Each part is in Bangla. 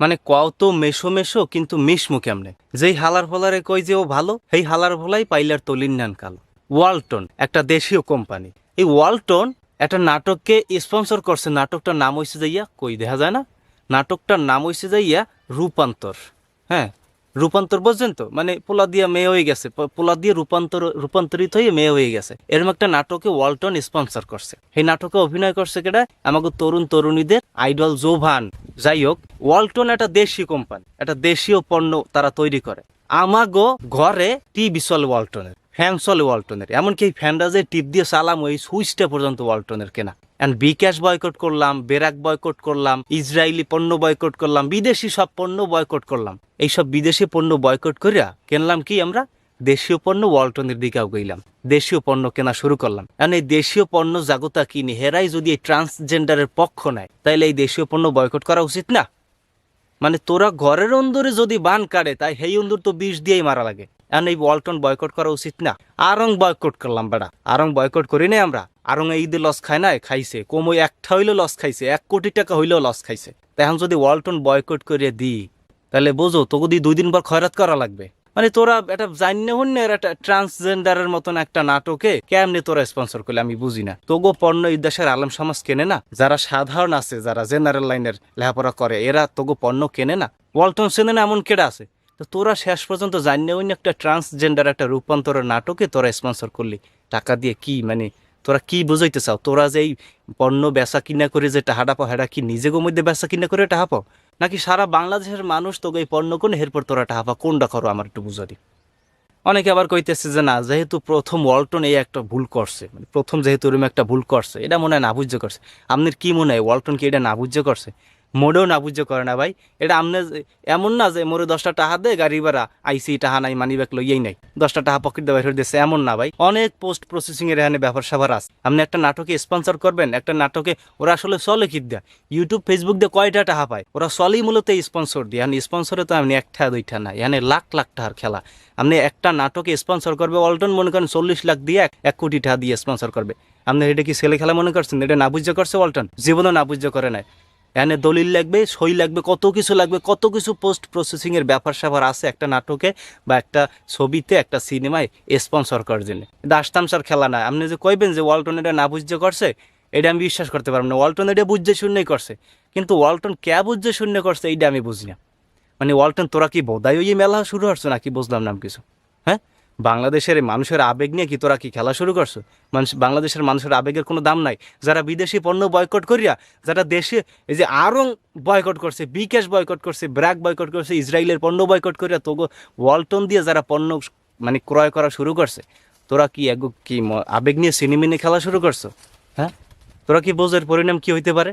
মানে কও তো মেশো মেশো, কিন্তু মিশমু কেমনে? যেই হালার ভোলারে কই যে ও ভালো, সেই হালার ভোলাই পাইলার তলিন নান কালো। ওয়ালটন, একটা দেশীয় কোম্পানি। এই ওয়ালটন একটা নাটককে স্পন্সর করছে। নাটকটার নাম হয়েছে যাইয়া, কই, দেখা যায় না? নাটকটার নাম হয়েছে যাইয়া রূপান্তর। হ্যাঁ রূপান্তর, বুঝছেন তো? মানে পোলা দিয়া মেয়ে হয়ে গেছে পোলা দিয়ে রূপান্তর, রূপান্তরিত হয়ে মেয়ে হয়ে গেছে। এরকম একটা নাটকে ওয়ালটন স্পন্সর করছে। এই নাটকে অভিনয় করছে কেটা আমাকে তরুণ তরুণীদের আইডল জোভান। যাই হোক, ওয়ালটন একটা দেশীয় কোম্পানি একটা দেশীয় পণ্য তারা তৈরি করে। আমাগো ঘরে টিভি চলে ওয়ালটনের, ফ্যান চলে ওয়ালটনের। এমনকি এই ফ্যানটা যে টিপ দিয়ে চালাম ওই সুইচটা পর্যন্ত ওয়ালটনের কেনা। এন্ড বিকাশ বয়কট করলাম, বেরাক বয়কট করলাম, ইসরায়েলি পণ্য বয়কট করলাম, বিদেশি সব পণ্য বয়কট করলাম। এইসব বিদেশি পণ্য বয়কট করিয়া কিনলাম কি আমরা? দেশীয় পণ্য ওয়ালটনের দিকেও গইলাম দেশীয় পণ্য কেনা শুরু করলাম। কারণ এই দেশীয় পণ্য জাগতা কিনি হেরাই যদি এই ট্রান্সজেন্ডারের পক্ষ নেয়, তাইলে এই দেশীয় পণ্য বয়কট করা উচিত না? মানে তোরা ঘরের অন্দরে যদি বান কাটে তাই সেই অন্দর তো বিষ দিয়েই মারা লাগে। এখন এই ওয়ালটন বয়কট করা উচিত না। আরং বয়কট করলাম বেড়া। আরং বয়কট করি না আমরা। আরং ঈদে লস খায় না খাইছে। কম ওই একটা হইলেও লস খাইছে। এক কোটি টাকা হইলেও লস খাইছে। তাই যদি ওয়ালটন বয়কট করে দিই তাহলে বোঝো, তোকে দিয়ে দুই দিন পর খয়রাত করা লাগবে। মানে তোরা এটা জানিয়ে হন না একটা ট্রান্সজেন্ডারের মতন একটা নাটকে কেমনি তোরা স্পন্সর করলে আমি বুঝি না। তোগো পণ্য এই আলম সমাজ কেনে না? যারা সাধারণ আছে, যারা জেনারেল লাইনের লেখাপড়া করে, এরা তোগো পণ্য কেনে না? ওয়ালটন সেনে না এমন কেডা আছে? তো তোরা শেষ পর্যন্ত জানিয়ে হইনি একটা ট্রান্সজেন্ডার একটা রূপান্তরের নাটকে তোরা স্পন্সর করলি। টাকা দিয়ে কি মানে তোরা কি বুঝাইতে চাও? তোরা যে এই পণ্য বেচা কিনা করে যে টাহাটা পাও হেটা কি নিজে মধ্যে বেচা কিনা করে টাহা পাও? নাকি সারা বাংলাদেশের মানুষ তোকে এই পণ্য কোন এরপর তোরা টাহা পাও? কোনটা করো আমার একটু বুঝারি অনেকে আবার কইতেছে যে না, যেহেতু প্রথম ওয়ালটন এই একটা ভুল করছে মানে প্রথম যেহেতু এরকম একটা ভুল করছে, এটা মনে হয় না বুঝ্য করছে। আপনার কি মনে হয়? ওয়ালটন কি এটা না বুঝ্য করছে? মোড়েও না বুঝ্য করে না ভাই। এটা আমনে এমন না যে মোরে দশটা টাকা দে গাড়ি ভাড়া, আইসি টাহা নাই মানি ব্যাগ লইয়াই নাই। দশটা টাকা পকেট দিয়ে বাইরে দিচ্ছে এমন না ভাই। অনেক পোস্ট প্রসেসিং এর এখানে ব্যাপার স্যাপার আছে। আপনি একটা নাটকে স্পন্সর করবেন, একটা নাটকে ওরা আসলে চলে কি দেয়? ইউটিউব ফেসবুক দিয়ে কয়টা টাকা পায়? ওরা চলেই মূলত স্পন্সর দিয়ে। এখন স্পন্সরে তো আপনি একটা, দুইটা না। এখানে লাখ লাখ টাকার খেলা। আপনি একটা নাটকে স্পন্সর করবে অল্টন মনে করেন চল্লিশ লাখ দিয়ে এক- কোটি টাকা দিয়ে স্পন্সর করবে। আপনি এটা কি ছেলে খেলা মনে করছেন? এটা না বুঝ্য করছে অল্টন জীবনও না বুঝ্য করে নাই। এখানে দলিল লাগবে, সই লাগবে, কত কিছু লাগবে, কত কিছু পোস্ট প্রসেসিংয়ের ব্যাপার স্যাপার আছে একটা নাটকে বা একটা ছবিতে, একটা সিনেমায় স্পন্সর করার জন্য। দাস তামসার খেলা না। আপনি যে কইবেন যে ওয়ালটন এটা না বুঝতে করছে, এটা আমি বিশ্বাস করতে পারব না। ওয়ালটন এটা বুঝতে শূন্যই করছে। কিন্তু ওয়ালটন কে বুঝতে শূন্য করছে, এইটা আমি বুঝি না। মানে ওয়ালটন তোরা কি বোধাই ওই মেলা শুরু করছ নাকি? বুঝলাম না আমি কিছু। বাংলাদেশের মানুষের আবেগ নিয়ে কি তোরা কি খেলা শুরু করছ? মানুষ বাংলাদেশের মানুষের আবেগের কোনো দাম নাই। যারা বিদেশি পণ্য বয়কট করিয়া, যারা দেশে এই যে আরং বয়কট করছে, বিকাশ বয়কট করছে ব্র্যাক বয়কট করছে, ইসরায়েলের পণ্য বয়কট করিয়া তোগো ওয়ালটন দিয়ে যারা পণ্য মানে ক্রয় করা শুরু করছে, তোরা কি এক কি আবেগ নিয়ে সিনেমিনে খেলা শুরু করছ? হ্যাঁ? তোরা কি বোঝের পরিণাম কি হইতে পারে?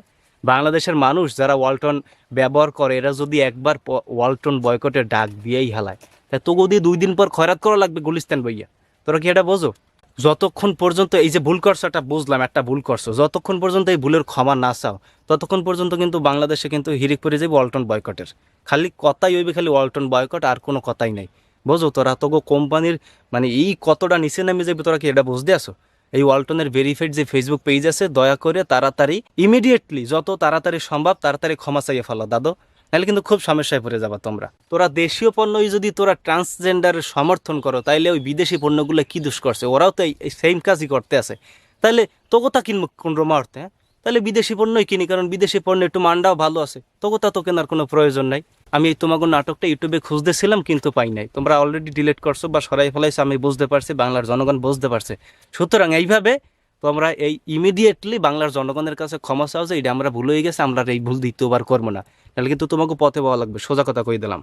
বাংলাদেশের মানুষ যারা ওয়ালটন ব্যবহার করে, এরা যদি একবার ওয়ালটন বয়কটের ডাক দিয়েই হেলায়, তা তোগো দিয়ে দুই দিন পর খয়রাত করা লাগবে গুলিস্তান বইয়া তোরা কি এটা বোঝো? যতক্ষণ পর্যন্ত এই যে ভুল করছ একটা বুঝলাম একটা ভুল করছ, যতক্ষণ পর্যন্ত এই ভুলের ক্ষমা না চাও, ততক্ষণ পর্যন্ত কিন্তু বাংলাদেশে কিন্তু হিরিক পড়ে যাবে ওয়ালটন বয়কটের। খালি কথাই হইবে খালি ওয়ালটন বয়কট, আর কোনো কথাই নাই। বোঝো তোরা, তোগো কোম্পানির মানে এই কতটা নিচে নামে যাবে, তোরা কি এটা বুঝতে আসো এই ওয়ালটনের ভেরিফাইড যে ফেসবুক পেজ আছে, দয়া করে তাড়াতাড়ি ইমিডিয়েটলি যত তাড়াতাড়ি সম্ভব তাড়াতাড়ি ক্ষমা চাইয়ে ফেলো। দাদু, নাহলে কিন্তু খুব সমস্যায় পড়ে যাবা তোমরা। তোরা দেশীয় পণ্যই যদি তোরা ট্রান্সজেন্ডারের সমর্থন করো, তাইলে ওই বিদেশি পণ্যগুলো কি দুষ করছে ওরাও তো এই সেম কাজই করতে আছে। তাহলে তোকোতা কিনবো কোন রোমার্থে হ্যাঁ? তাহলে বিদেশি পণ্যই কিনি, কারণ বিদেশি পণ্য একটু মান্ডাও ভালো আছে। তোকোতা তো কেনার কোনো প্রয়োজন নাই। আমি এই তোমাকে নাটকটা ইউটিউবে খুঁজতেছিলাম, কিন্তু পাই নাই। তোমরা অলরেডি ডিলিট করছ বা সরাই ফেলাইছো, আমি বুঝতে পারছি, বাংলার জনগণ বুঝতে পারছে। সুতরাং এইভাবে তোমরা এই ইমিডিয়েটলি বাংলার জনগণের কাছে ক্ষমা চাও যে, এটা আমরা ভুল হয়ে গেছে, আমরা এই ভুল দ্বিতীয়বার করব না। তাহলে কিন্তু তোমাকে পথে পাওয়া লাগবে। সোজা কথা কই দিলাম।